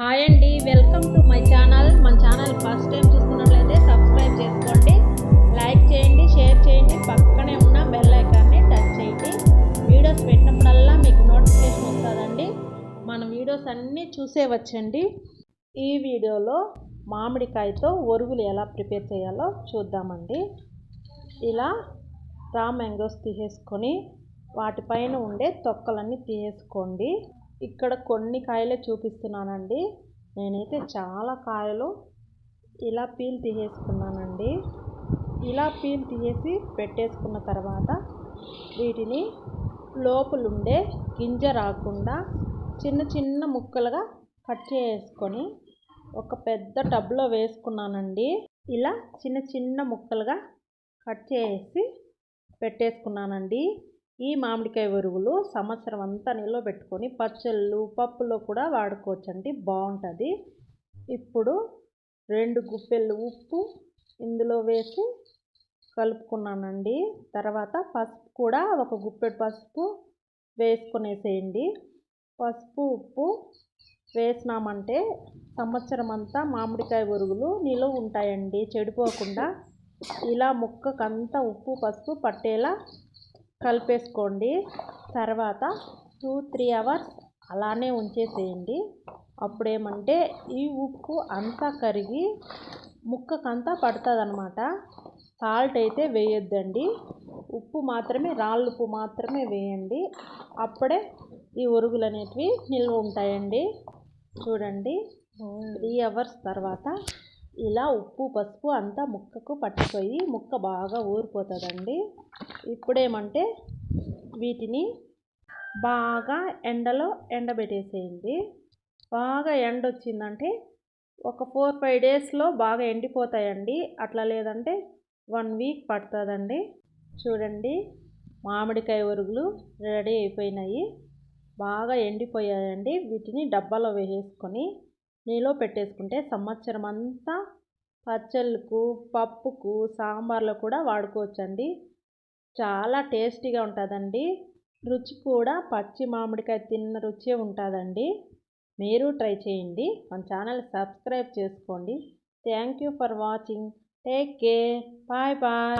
Hi అండి welcome to my channel. మన channel first time చూస్తున్నట్లయితే సబ్స్క్రైబ్ చేసుకోండి లైక్ చేయండి షేర్ చేయండి పక్కనే ఉన్న బెల్ ఐకాన్ని టచ్ చేయండి. వీడియోస్ పెట్టినప్పుడల్లా మీకు నోటిఫికేషన్ వస్తుందండి. మన వీడియోస్ అన్నీ చూసే వచ్చండి. ఈ వీడియోలో మామిడికాయతో ఒరుగులు ఎలా ప్రిపేర్ చేయాలో చూద్దామండి. ఇలా రా మ్యాంగోస్ తీసేసుకొని వాటిపైన ఉండే తొక్కలన్నీ తీసేసుకోండి. ఇక్కడ కొన్ని కాయలే చూపిస్తున్నానండి. నేనైతే చాలా కాయలు ఇలా పీల్ తీసేసుకున్నానండి. ఇలా పీల్ తీసేసి పెట్టేసుకున్న తర్వాత వీటిని లోపలుండే గింజ రాకుండా చిన్న చిన్న ముక్కలుగా కట్ చేసుకొని ఒక పెద్ద టబ్లో వేసుకున్నానండి. ఇలా చిన్న చిన్న ముక్కలుగా కట్ చేసి పెట్టేసుకున్నానండి. ఈ మామిడికాయ వరుగులు సంవత్సరం అంతా నిల్వ పెట్టుకొని పచ్చళ్ళు పప్పులో కూడా వాడుకోవచ్చండి. బాగుంటుంది. ఇప్పుడు రెండు గుప్పెళ్ళు ఉప్పు ఇందులో వేసి కలుపుకున్నానండి. తర్వాత పసుపు కూడా ఒక గుప్పెడు పసుపు వేసుకునేసేయండి. పసుపు ఉప్పు వేసినామంటే సంవత్సరం అంతా మామిడికాయ వరుగులు నిలువ ఉంటాయండి. చెడిపోకుండా ఇలా ముక్కకంతా ఉప్పు పసుపు పట్టేలా కలిపేసుకోండి. తర్వాత టూ త్రీ అవర్స్ అలానే ఉంచేసేయండి. అప్పుడేమంటే ఈ ఉప్పు అంతా కరిగి ముక్కకంతా పడుతుంది అనమాట సాల్ట్ అయితే వేయొద్దండి. ఉప్పు మాత్రమే రాళ్ళు ఉప్పు మాత్రమే వేయండి. అప్పుడే ఈ ఒరుగులు అనేటివి నిల్వ ఉంటాయండి. చూడండి. త్రీ అవర్స్ తర్వాత ఇలా ఉప్పు పసుపు అంతా ముక్కకు పట్టిపోయి ముక్క బాగా ఊరిపోతుందండి. ఇప్పుడేమంటే వీటిని బాగా ఎండలో ఎండబెట్టేసేయండి. బాగా ఎండ వచ్చిందంటే ఒక ఫోర్ ఫైవ్ డేస్లో బాగా ఎండిపోతాయండి. అట్లా లేదంటే వన్ వీక్ పడుతుందండి. చూడండి మామిడికాయ ఒరుగులు రెడీ అయిపోయినాయి. బాగా ఎండిపోయాయండి. వీటిని డబ్బాలో వేసేసుకొని నీలో పెట్టేసుకుంటే సంవత్సరం అంతా పచ్చళ్ళకు పప్పుకు సాంబార్లో కూడా వాడుకోవచ్చండి. చాలా టేస్టీగా ఉంటుందండి. రుచి కూడా పచ్చి మామిడికాయ తిన్న రుచే ఉంటుందండి. మీరు ట్రై చేయండి. మన ఛానల్ సబ్స్క్రైబ్ చేసుకోండి. Thank you for watching. Take care. Bye bye.